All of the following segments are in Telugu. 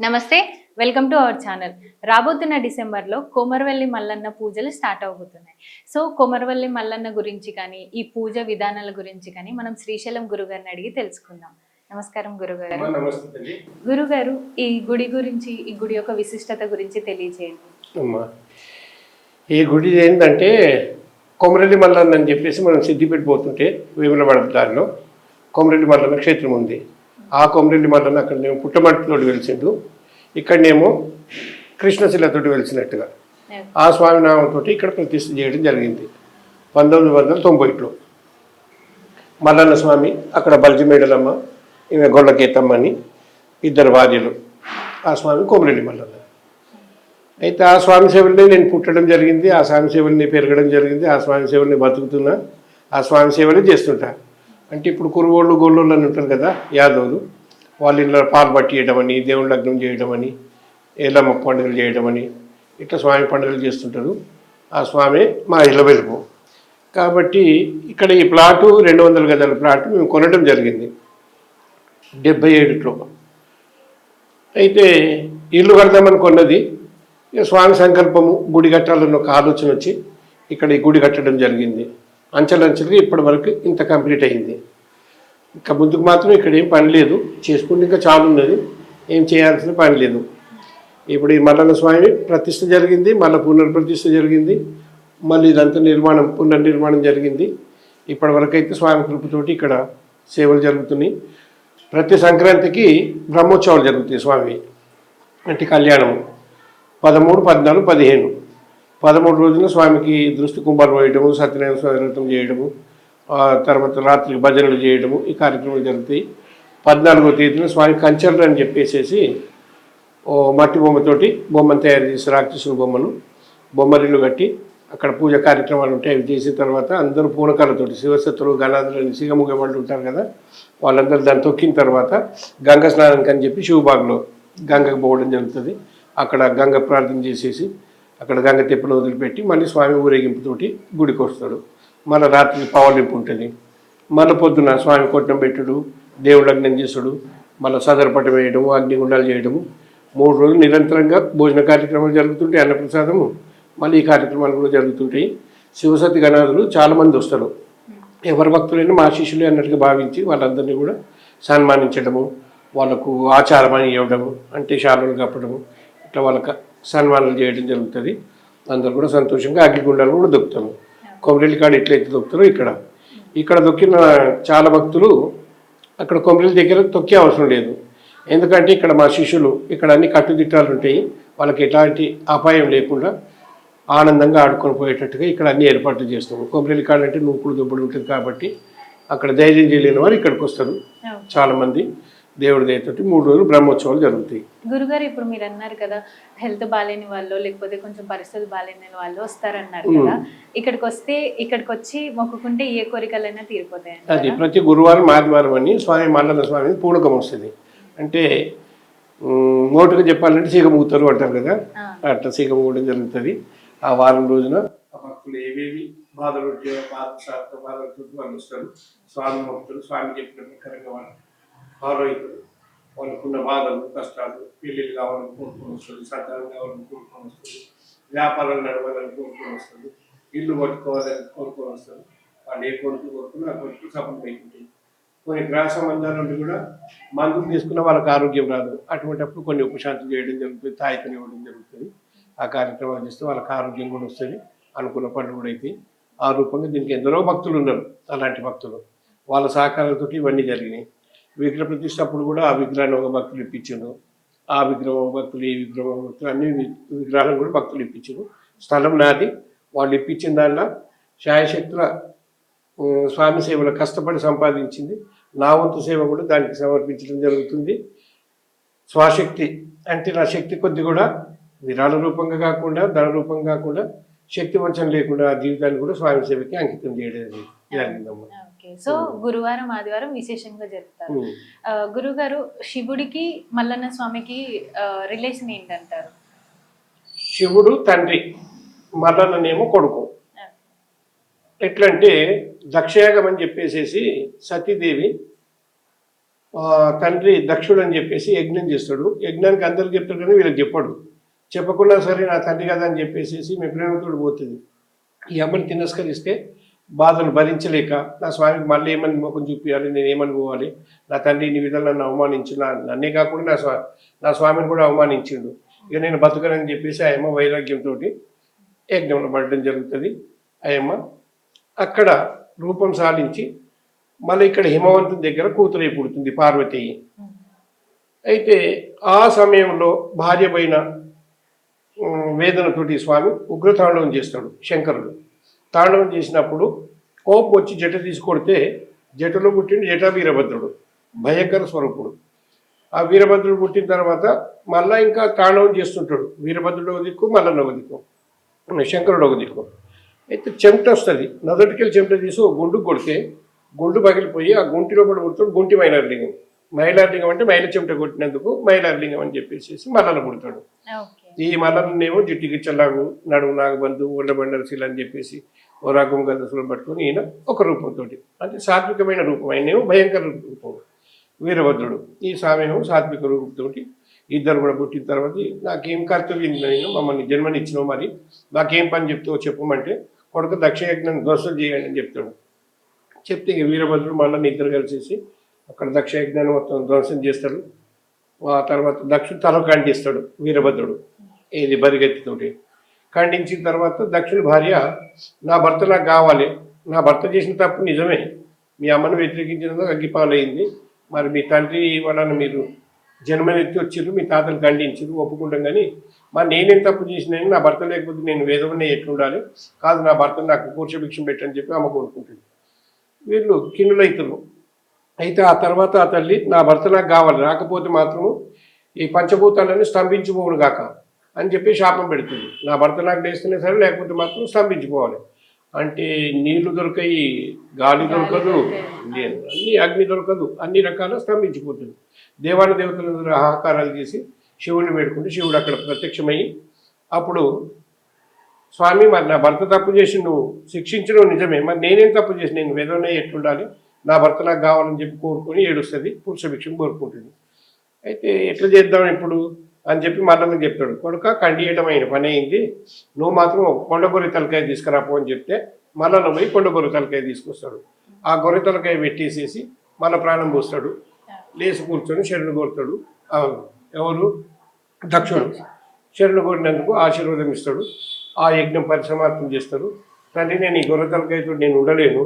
నమస్తే వెల్కమ్ టు అవర్ ఛానల్ రాబోతున్న డిసెంబర్లో కోమరవెల్లి మల్లన్న పూజలు స్టార్ట్ అవబోతున్నాయి. సో కోమరవెల్లి మల్లన్న గురించి కానీ ఈ పూజ విధానాల గురించి కానీ మనం శ్రీశైలం గురుగారిని అడిగి తెలుసుకుందాం. నమస్కారం గురుగారు. గురుగారు ఈ గుడి గురించి ఈ గుడి యొక్క విశిష్టత గురించి తెలియజేయండి ఈ గుడి ఏంటంటే కొమరెల్లి మల్లన్న అని చెప్పేసి మనం సిద్దిపేట పోతుంటే వేములవాడ దారిలో కొమరెల్లి మల్లన్న క్షేత్రం ఉంది. ఆ కొమరెల్లి మల్లన్న అక్కడ నేను పుట్టమట్టితోటి వెలిసిండు ఇక్కడనేమో కృష్ణశిలతోటి వెలిసినట్టుగా. ఆ స్వామి నామంతో ఇక్కడ ప్రతిష్ఠ చేయడం జరిగింది. పంతొమ్మిది వందల తొంభైలో. మల్లన్న స్వామి అక్కడ బల్జిమేడలమ్మ ఈమె గొల్లకేతమ్మ అని ఇద్దరు భార్యలు. ఆ స్వామి కొమరెల్లి మల్లన్న అయితే ఆ స్వామి సేవల్ని నేను పుట్టడం జరిగింది ఆ స్వామి సేవల్ని పెరగడం జరిగింది ఆ స్వామి సేవల్ని బతుకుతున్నా ఆ స్వామి సేవలే చేస్తుంటా. అంటే ఇప్పుడు కురుగోళ్ళు గోళ్ళు అని ఉంటారు కదా యాదవులు వాళ్ళ ఇంట్లో పాలు పట్టియడం అని దేవుని లగ్నం చేయడం అని ఏలమ్మ పండుగలు చేయడం అని ఇట్లా స్వామి పండుగలు చేస్తుంటారు. ఆ స్వామి మా ఇళ్ళ వెలుపు. కాబట్టి ఇక్కడ ఈ ప్లాటు రెండు వందల గదాల ప్లాట్ మేము కొనడం జరిగింది. డెబ్బై ఏడులో అయితే ఇల్లు కడదామని కొన్నది ఇక స్వామి సంకల్పము గుడి కట్టాలన్న ఒక ఆలోచన వచ్చి ఇక్కడ ఈ గుడి కట్టడం జరిగింది. అంచెలంచెలుగా ఇప్పటి వరకు ఇంత కంప్లీట్ అయింది. ఇంకా ముందుకు మాత్రం ఇక్కడ ఏం పని లేదు. చేసుకుంటే ఇంకా చాలా ఉన్నది. ఏం చేయాల్సిన పని లేదు. ఇప్పుడు ఈ మల్లన్న స్వామి ప్రతిష్ట జరిగింది మళ్ళీ పునర్ప్రతిష్ట జరిగింది మళ్ళీ ఇదంతా నిర్మాణం పునర్నిర్మాణం జరిగింది. ఇప్పటి వరకు అయితే స్వామి కృపతోటి ఇక్కడ సేవలు జరుగుతున్నాయి. ప్రతి సంక్రాంతికి బ్రహ్మోత్సవాలు జరుగుతాయి స్వామి. అంటే కళ్యాణం పదమూడు పద్నాలుగు పదిహేను. పదమూడు రోజున స్వామికి దృష్టి కుంభాలు పోయడము సత్యనారాయణ స్వామి వ్రతం చేయడము తర్వాత రాత్రి భజనలు చేయడము ఈ కార్యక్రమాలు జరుగుతాయి. పద్నాలుగో తేదీన స్వామి కంచర్లు అని చెప్పేసేసి ఓ మట్టి బొమ్మతోటి బొమ్మను తయారు చేసి రాక్షసుల బొమ్మను బొమ్మరిల్లు కట్టి అక్కడ పూజ కార్యక్రమాలు ఉంటాయి. అవి చేసిన తర్వాత అందరూ పూనకాలతోటి శివశత్రులు గణాదులు సిగముగ వాళ్ళు ఉంటారు కదా వాళ్ళందరూ దాన్ని తొక్కిన తర్వాత గంగ స్నానానికి అని చెప్పి శివబాగ్లో గంగకు పోవడం జరుగుతుంది. అక్కడ గంగ ప్రార్థన చేసేసి అక్కడ గంగ తెప్పను వదిలిపెట్టి మళ్ళీ స్వామి ఊరేగింపుతోటి గుడికి వస్తాడు. మళ్ళీ రాత్రి పవలింపు ఉంటుంది. మళ్ళీ పొద్దున స్వామి కొట్టం పెట్టుడు దేవుడు అగ్నం చేసుడు మళ్ళీ సదరపట వేయడము అగ్నిగుండాలు చేయడము. మూడు రోజులు నిరంతరంగా భోజన కార్యక్రమాలు జరుగుతుంటాయి అన్నప్రసాదము మళ్ళీ ఈ కార్యక్రమాలు కూడా జరుగుతుంటాయి. శివసతి గణాదులు చాలామంది వస్తారు. ఎవరి భక్తులైనా మా శిష్యులే అన్నట్టుగా భావించి వాళ్ళందరినీ కూడా సన్మానించడము వాళ్ళకు ఆచారం అని ఇవ్వడము అంటే శాలులు కప్పడము ఇట్లా వాళ్ళకి సన్మానాలు చేయడం జరుగుతుంది. అందరూ కూడా సంతోషంగా అగ్గిగుండాలు కూడా దొక్కుతాము కొమరెల్లి కాడ ఎట్లయితే దొక్కుతారో ఇక్కడ. ఇక్కడ దొక్కిన చాలా భక్తులు అక్కడ కొమరెల్లి దగ్గర తొక్కే అవసరం లేదు. ఎందుకంటే ఇక్కడ మా శిష్యులు ఇక్కడ అన్ని కట్టుదిట్టాలు ఉంటాయి. వాళ్ళకి ఎలాంటి అపాయం లేకుండా ఆనందంగా ఆడుకొని పోయేటట్టుగా ఇక్కడ అన్ని ఏర్పాట్లు చేస్తాము. కొమరెల్లి కాడ అంటే నూకుడు దుబ్బుడు ఉంటుంది కాబట్టి అక్కడ ధైర్యం చేయలేని వారు ఇక్కడికి వస్తారు. చాలామంది దేవుడి దయతోటి మూడు రోజులు బ్రహ్మోత్సవాలు జరుగుతాయి. గురుగారు ఇప్పుడు మీరు అన్నారు కదా హెల్త్ బాగాలేని వాళ్ళు లేకపోతే కొంచెం పరిస్థితులు బాగాలేని వాళ్ళు వస్తారన్నారు కదా. ఇక్కడికి వస్తే ఇక్కడికి వచ్చి మొక్కుకుంటే ఏ కోరికలైనా తీరిపోతాయి అది ప్రతి గురువారం ఆదివారం అని స్వామి మల్లన్న స్వామి పూనకం వస్తుంది. అంటే మోటుగా చెప్పాలంటే సీగమూగుతారు అంటారు కదా. అట్లా సీగమూగడం జరుగుతుంది. ఆ వారం రోజున భక్తులు ఏవేవి బాధలు బాధ వాళ్ళు వస్తారు స్వామి భక్తులు స్వామి చెప్పిన ప్రకారంగా వాళ్ళు ఆరోగ్యం వాళ్ళకున్న బాధలు కష్టాలు పెళ్ళిళ్ళు కావాలని కోరుకొని వస్తుంది సంతానం కావాలని కోరుకొని వస్తుంది వ్యాపారాలు నడవాలని కోరుకొని వస్తుంది ఇల్లు పట్టుకోవాలని కోరుకొని వస్తుంది. వాళ్ళు ఏ కొడుకు కొడుకున్నా ఆ కొడుకు సఫలం అయిపోతుంది కొన్ని గ్రహ సంబంధాల నుండి కూడా మందులు తీసుకున్న వాళ్ళకి ఆరోగ్యం రాదు. అటువంటిప్పుడు కొన్ని ఉపశాంతి చేయడం జరుగుతుంది తాయితని ఇవ్వడం జరుగుతుంది. ఆ కార్యక్రమాలు చేస్తే వాళ్ళకి ఆరోగ్యం కూడా వస్తుంది అనుకున్న పనులు కూడా అయితే ఆ రూపంగా దీనికి ఎందరో భక్తులు ఉన్నారు అలాంటి భక్తులు. వాళ్ళ సహకారాలతో ఇవన్నీ జరిగినాయి. విగ్రహ ప్రతిష్ట అప్పుడు కూడా ఆ విగ్రహాన్ని ఒక భక్తులు ఇప్పించారు ఆ విగ్రహం భక్తులు ఈ విగ్రహం భక్తులు అన్ని విగ్రహాలను కూడా భక్తులు ఇప్పించారు. స్థలం నాది. వాళ్ళు ఇప్పించిన దానిలో శాయశక్తుల స్వామి సేవలు కష్టపడి సంపాదించింది. నా వంతు సేవ కూడా దానికి సమర్పించడం జరుగుతుంది. స్వశక్తి అంటే నా శక్తి కొద్ది కూడా విరాళ రూపంగా కాకుండా ధన రూపంగా కాకుండా శక్తి వంచన లేకుండా ఆ జీవితాన్ని కూడా స్వామి సేవకి అంకితం చేయడం ఓకే. సో గురువారం ఆదివారం విశేషంగా జరుపుతారు. గురుగారు శివుడికి మల్లన్న స్వామికి రిలేషన్ ఏంటంటారు? శివుడు తండ్రి మల్లన్ననేమో కొడుకు. ఎట్లంటే దక్షయాగం అని చెప్పేసేసి సతీదేవి ఆ, తండ్రి దక్షుడు అని చెప్పేసి యజ్ఞం చేస్తాడు. యజ్ఞానికి అందరికి చెప్తాడు కానీ వీళ్ళకి చెప్పాడు. చెప్పకుండా సరే నా తండ్రి కదా అని చెప్పేసి మీ ప్రేమతోడు పోతుంది. ఈ అమ్మని తిరస్కరిస్తే బాధను భరించలేక నా స్వామికి మళ్ళీ ఏమని ముఖం చూపించాలి నేను ఏమని పోవాలి? నా తండ్రి ఇన్ని విధాలు నన్ను అవమానించు నా నన్నే కాకుండా నా స్వా నా స్వామిని కూడా అవమానించిండు. ఇక నేను బతుకనని చెప్పేసి ఆయమ్మ వైరాగ్యంతో యజ్ఞంలో పడడం జరుగుతుంది. ఆయమ్మ అక్కడ రూపం సాధించి మళ్ళీ ఇక్కడ హిమవంతుని దగ్గర కూతురై పుడుతుంది పార్వతి. అయితే ఆ సమయంలో భార్య పైన వేదనతోటి స్వామి ఉగ్రతాండవం చేస్తాడు శంకరుడు. తాండవం చేసినప్పుడు కోపం వచ్చి జట తీసి కొడితే జటలో పుట్టిన జటా వీరభద్రుడు భయంకర స్వరూపుడు. ఆ వీరభద్రుడు పుట్టిన తర్వాత మళ్ళా ఇంకా తాండవం చేస్తుంటాడు. వీరభద్రుడు ఒక దిక్కు మల్లన్న ఒక దిక్కు శంకరుడు ఒక దిక్కు. అయితే చెమట వస్తుంది. నదుటికెళ్ళి చెమట తీసి ఒక గుండు కొడితే గుండు పగిలిపోయి ఆ గుంటిలో కూడా పుడతాడు గుంటి మైలార్లింగం మైలార్లింగం అంటే మైల చెమట కొట్టినందుకు మైలార్లింగం అని చెప్పేసి మల్లన్న పుడతాడు. ఓకే. ఈ మల్లన్నేమో జిట్టికి చల్లాగు నడుము నాగబంధు ఒళ్ళబండరశీల అని చెప్పేసి ఓ రకం గదసులు పట్టుకుని ఈయన ఒక రూపంతో అంటే సాత్వికమైన రూపం ఆయనేమో భయంకర రూపం వీరభద్రుడు. ఈ స్వామినేమో సాత్విక రూపంతో ఇద్దరు కూడా పుట్టిన తర్వాత నాకేం కర్తవ్యం నేను మమ్మల్ని జన్మనిచ్చినావు మరి నాకేం పని చెప్తావో చెప్పమంటే కొడుకు దక్షయజ్ఞం ధ్వంసం చేయండి అని చెప్తాడు. చెప్తే ఇక వీరభద్రుడు మళ్ళీ ఇద్దరు కలిసేసి అక్కడ దక్షయజ్ఞాన్ని మొత్తం ధ్వంసం చేస్తాడు. ఆ తర్వాత దక్షుడు తల ఖండిస్తాడు వీరభద్రుడు. ఏది బరిగెత్తితోటి. ఖండించిన తర్వాత దక్షిణ భార్య నా భర్త నాకు కావాలి. నా భర్త చేసిన తప్పు నిజమే. మీ అమ్మను వ్యతిరేకించినందుకు అగ్గిపాలైంది. మరి మీ తండ్రి వాళ్ళని మీరు జన్మనెత్తి వచ్చిర్రు మీ తాతను ఖండించారు ఒప్పుకుంటాం కానీ మరి నేనేం తప్పు చేసినా నా భర్త లేకపోతే నేను వేదవనే ఎట్లుండాలి? కాదు నా భర్త నాకు కూర్చోభిక్షం పెట్టని చెప్పి ఆమె కోరుకుంటుంది. వీళ్ళు కిన్నులైతులు అయితే ఆ తర్వాత ఆ తల్లి నా భర్త నాకు కావాలి. రాకపోతే మాత్రము ఈ పంచభూతాలన్నీ స్తంభించిపోవును గాక అని చెప్పి శాపం పెడుతుంది. నా భర్త నాకు లేస్తేనే సరే లేకపోతే మాత్రం స్తంభించిపోవాలి అంటే నీళ్ళు దొరకాయి గాలి దొరకదు లేదు అన్ని అగ్ని దొరకదు అన్ని రకాల స్తంభించిపోతుంది. దేవాన దేవతల దగ్గర ఆహాకారాలు చేసి శివుడిని పెట్టుకుంటే శివుడు అక్కడ ప్రత్యక్షమయ్యి అప్పుడు స్వామి మరి నా భర్త తప్పు చేసి నువ్వు శిక్షించడం నిజమే. మరి నేనేం తప్పు చేసి నేను వేదనే ఎట్లుండాలి? నా భర్త నాకు కావాలని చెప్పి కోరుకొని ఏడుస్తుంది పురుష భిక్షం కోరుకుంటుంది. అయితే ఎట్లా చేద్దాం ఇప్పుడు? అని చెప్పి మరణం చెప్తాడు కొడుక కండియటమైన పని అయింది. నువ్వు మాత్రం కొండ గొర్రె తలకాయ తీసుకురాపో అని చెప్తే మల్లన్న పోయి కొండ గొర్రె తలకాయ తీసుకొస్తాడు. ఆ గొర్రె తలకాయ పెట్టేసేసి మళ్ళీ ప్రాణం పోస్తాడు. లేచి కూర్చొని శరణు కోరుతాడు. ఎవరు? దక్షుడు. శరణు కోరినందుకు ఆశీర్వాదం ఇస్తాడు. ఆ యజ్ఞం పరిసమాప్తం చేస్తాడు. తండ్రి నేను ఈ గొర్రె తలకాయతో నేను ఉండలేను.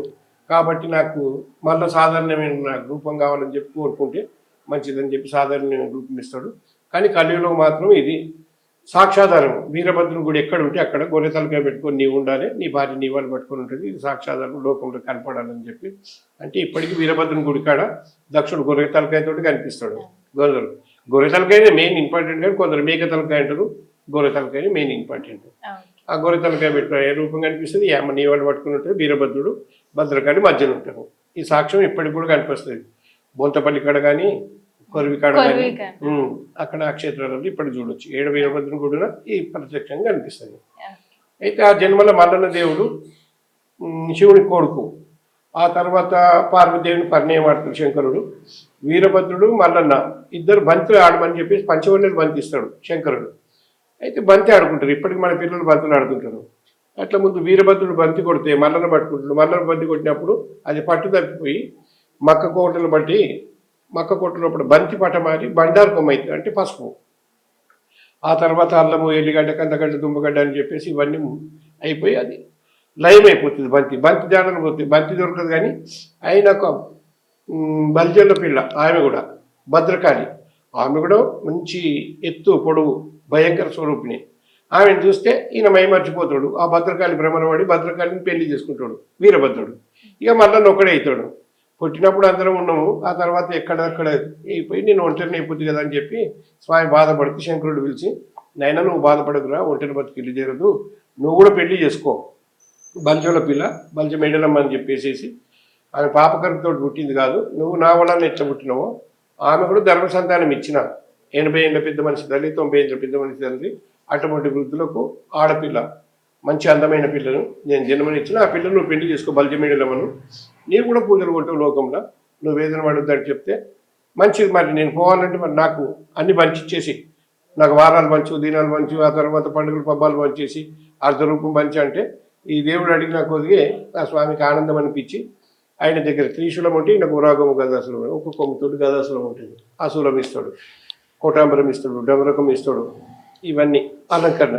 కాబట్టి నాకు మళ్ళీ సాధారణమైన నాకు రూపం కావాలని చెప్పి కోరుకుంటే మంచిదని చెప్పి సాధారణమైన రూపం ఇస్తాడు. కానీ కలియుగంలో మాత్రం ఇది సాక్షాధారం. వీరభద్రుడు గుడి ఎక్కడ ఉంటే అక్కడ గొర్రె తలకాయ పెట్టుకొని నీవు ఉండాలి నీ భార్య నీ వాళ్ళు పట్టుకొని ఉంటుంది. ఇది సాక్షాధారం లోకంలో కనపడాలని చెప్పి. అంటే ఇప్పటికీ వీరభద్రుని గుడి కాడ దక్షుడు గొర్రె తలకాయతో కనిపిస్తాడు. గొర్రెలు. గొర్రె తలకాయ మెయిన్ ఇంపార్టెంట్ కానీ కొందరు మేక తలకాయ అంటారు గొర్రె తలకాయ మెయిన్ ఇంపార్టెంట్ ఆ గొర్రె తలకాయ పెట్టిన ఏ రూపం కనిపిస్తుంది? ఏమ నీ వాళ్ళు పట్టుకుని ఉంటారు వీరభద్రుడు భద్రకాళి మధ్యలో ఉంటారు ఈ సాక్ష్యం ఇప్పటికి కూడా కనిపిస్తుంది. బొంతపల్లి కాడ కానీ కొరివి కాడ కానీ. కొరివిక. ఉమ్, అక్కడ ఆ క్షేత్రాలలో ఇప్పుడు చూడొచ్చు. ఏడు వీరభద్రుని కూడా ఈ ప్రత్యక్షంగా కనిపిస్తుంది అయితే ఆ జన్మల మల్లన్న దేవుడు శివుని కొడుకు ఆ తర్వాత పార్వతీదేవిని పరిణయం ఆడుతాడు శంకరుడు. వీరభద్రుడు మల్లన్న ఇద్దరు బంతులు ఆడమని చెప్పేసి పంచవన్నెలు బంతిస్తాడు శంకరుడు. అయితే బంతి ఆడుకుంటారు. ఇప్పటికి మన పిల్లలు బంతులు ఆడుతుంటారు. అట్లా ముందు వీరభద్రుడు బంతి కొడితే మల్లన్న పట్టుకుంటాడు. మల్లన్న బంతి కొట్టినప్పుడు అది పట్టు తప్పిపోయి మక్క కోటలు బట్టి మక్క కొట్టినప్పుడు బంతి పట మారి బండారు అవుతుంది అంటే పసుపు. ఆ తర్వాత అల్లము ఎల్లిగడ్డ కందగడ్డ దుమ్మగడ్డ అని చెప్పేసి ఇవన్నీ అయిపోయి అది లయమైపోతుంది అయిపోతుంది బంతి. బంతి దాడని పోతుంది బంతి దొరకదు కానీ ఆయన ఒక బల్జల్ల పిల్ల ఆమె కూడా భద్రకాళి. ఆమె కూడా మంచి ఎత్తు పొడవు భయంకర స్వరూపిణి. ఆమెను చూస్తే ఈయన మైమర్చిపోతాడు. ఆ భద్రకాళి భ్రమణవాడి భద్రకాళిని పెళ్ళి చేసుకుంటాడు వీరభద్రుడు. ఇక మళ్ళీ ఒక్కడే అవుతాడు. పుట్టినప్పుడు అందరం ఉన్నాము ఆ తర్వాత ఎక్కడక్కడ అయిపోయి నేను ఒంటరిని అయిపోద్ది కదా అని చెప్పి స్వామి బాధపడుతూ శంకరుడు పిలిచి నైనా నువ్వు బాధపడకురా ఒంటరి బతికి ఇల్లు చేరదు నువ్వు కూడా పెళ్ళి చేసుకో. బల్జోల పిల్ల బంజ మేడలమ్మ అని చెప్పేసేసి ఆమె పాపకరంతో పుట్టింది కాదు నువ్వు నా వలన ఎట్లా పుట్టినావో ఆమె కూడా ధర్మ సంతానం ఇచ్చిన ఎనభై ఏళ్ళ పెద్ద మనిషి తల్లి తొంభై ఏళ్ళ పెద్ద మనిషి తల్లి అటువంటి వృద్ధులకు ఆడపిల్ల. మంచి అందమైన పిల్లను నేను జన్మనిచ్చిన ఆ పిల్లను నువ్వు పెళ్ళి చేసుకో బల్జమేడలమ్మను నీవు కూడా పూజలు కొట్టావు లోకంలో. నువ్వు వేదన పడొద్దని చెప్తే మంచిది మరి నేను పోవాలంటే మరి నాకు అన్ని పంచిచ్చేసి నాకు వారాలు పంచు దినాలు పంచు ఆ తర్వాత పండుగలు పబ్బాలు పంచేసి అర్ధరూపం పంచి అంటే ఈ దేవుడు అడిగిన కొద్దిగే ఆ స్వామికి ఆనందం అనిపించి ఆయన దగ్గర త్రిశూలం ఉంటే ఈయన గురాగము గదాసులం ఒక కొమ్ముతుడు గదాసులం ఉంటుంది. ఆ శూలం ఇస్తాడు కోటాంబరం ఇస్తాడు డమరకం ఇస్తాడు. ఇవన్నీ అలంకరణ.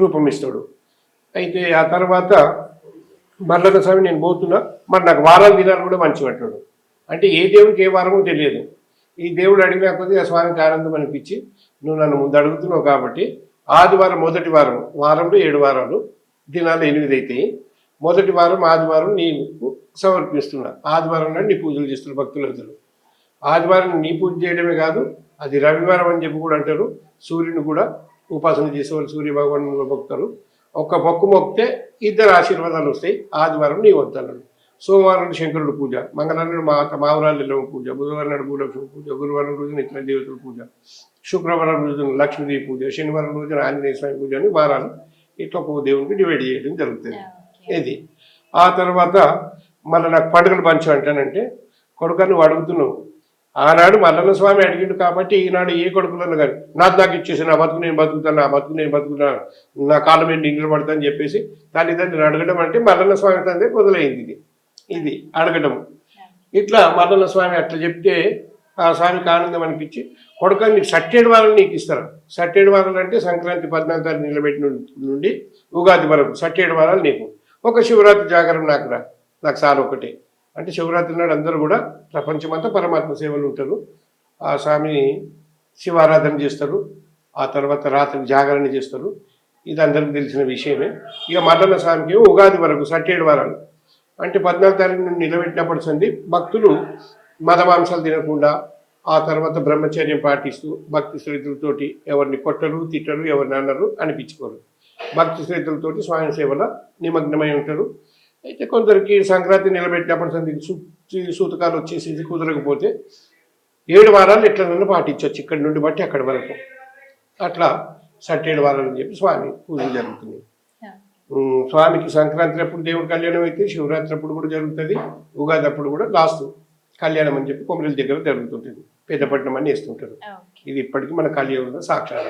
రూపమిస్తాడు. అయితే ఆ తర్వాత మల్లన్న స్వామి నేను పోతున్నా. మరి నాకు వారాలు దినాలు కూడా మంచి పట్టాడు అంటే ఏ దేవుడికి ఏ వారమో తెలియదు. ఈ దేవుడు అడిగిన కొద్దిగా ఆ స్వామికి ఆనందం అనిపించి నువ్వు నన్ను ముందు అడుగుతున్నావు కాబట్టి ఆదివారం మొదటి వారం వారంలో ఏడు వారాలు దినాలు ఎనిమిది అవుతాయి మొదటి వారం ఆదివారం నీకు సమర్పిస్తున్నా. ఆదివారం నాడు నీ పూజలు చేస్తున్నారు భక్తులందరూ ఆదివారం నీ పూజ చేయడమే కాదు అది రవివారం అని చెప్పి కూడా అంటారు. సూర్యుని కూడా ఉపాసన చేసేవాళ్ళు సూర్య భగవాను మొక్కుతారు ఒక్క మొక్కు మొక్కితే ఇద్దరు ఆశీర్వాదాలు వస్తాయి. ఆదివారం నీ వద్దన్నాడు సోమవారం శంకరుడు పూజ. మంగళవారం నాడు మా మావరాలు పూజ. బుధవారం నాడు భూలక్ష్మి పూజ. గురువారం రోజున ఇతర దేవతల పూజ. శుక్రవారం రోజున లక్ష్మీదేవి పూజ. శనివారం రోజున ఆంజనేయ స్వామి పూజ అని వారాలు ఇట్లా ఒక్కొక్క దేవునికి డివైడ్ చేయడం జరుగుతుంది. ఇది. ఆ తర్వాత మళ్ళీ నాకు పండుగలు పంచు అంటానంటే కొడుక నువ్వు అడుగుతున్నావు ఆనాడు మల్లన్న స్వామి అడిగిండు కాబట్టి ఈనాడు ఏ కొడుకులను కానీ నాకు నాకు ఇచ్చేసి నా బతుకు నేను బతుకుతాను నా బతుకు నేను బతుకుతాను నా కాళ్ళ మీద నీళ్ళు పడతాను అని చెప్పేసి తల్లిదండ్రులు అడగడం అంటే మల్లన్న స్వామి తండ్రి మొదలైంది ఇది. ఇది అడగడం ఇట్లా మల్లన్న స్వామి అట్లా చెప్తే ఆ స్వామికి ఆనందం అనిపించి కొడుకని నీకు సట్టేడు వారాలు నీకు ఇస్తారు. సట్టేడు వారాలు అంటే సంక్రాంతి పద్నాలుగు తారీఖు నిలబెట్టిన నుండి ఉగాది వరకు సట్టేడు వారాలు నీకు. ఒక శివరాత్రి జాగరణ నాకు రా. నాకు సార్ ఒకటే. అంటే శివరాత్రి నాడు అందరూ కూడా ప్రపంచమంతా పరమాత్మ సేవలు ఉంటారు. ఆ స్వామిని శివారాధన చేస్తారు. ఆ తర్వాత రాత్రి జాగరణ చేస్తారు. ఇది అందరికీ తెలిసిన విషయమే. ఇక మరణ స్వామికి ఉగాది వరకు సట్టేడు వారాలు. అంటే పద్నాలుగు తారీఖు నుండి నిలబెట్టినప్పటి సంది భక్తులు మదమాంసాలు తినకుండా ఆ తర్వాత బ్రహ్మచర్యం పాటిస్తూ భక్తి శ్రద్ధలతోటి ఎవరిని కొట్టరు తిట్టరు ఎవరిని అన్నరు అనిపించుకోరు. భక్తి శ్రద్ధలతోటి స్వామి సేవల నిమగ్నమై ఉంటారు. అయితే కొందరికి సంక్రాంతి నిలబెట్టినప్పటి సంది సు- సూతకాలు వచ్చేసి కుదరకపోతే ఏడు వారాలు ఎట్లనన్నా పాటించవచ్చు ఇక్కడి నుండి బట్టి అక్కడి వరకు. అట్లా సట్టేడు వారాలు అని చెప్పి స్వామి పూజలు జరుగుతుంది స్వామికి సంక్రాంతి అప్పుడు దేవుడి కళ్యాణం అయితే శివరాత్రి అప్పుడు కూడా జరుగుతుంది. ఉగాది అప్పుడు కూడా లాస్ట్ కళ్యాణం అని చెప్పి కొమరల దగ్గర జరుగుతుంటుంది. పెద్దపట్నం అని వేస్తుంటారు. ఇది ఇప్పటికీ మన కలియుగంలో సాక్షాత్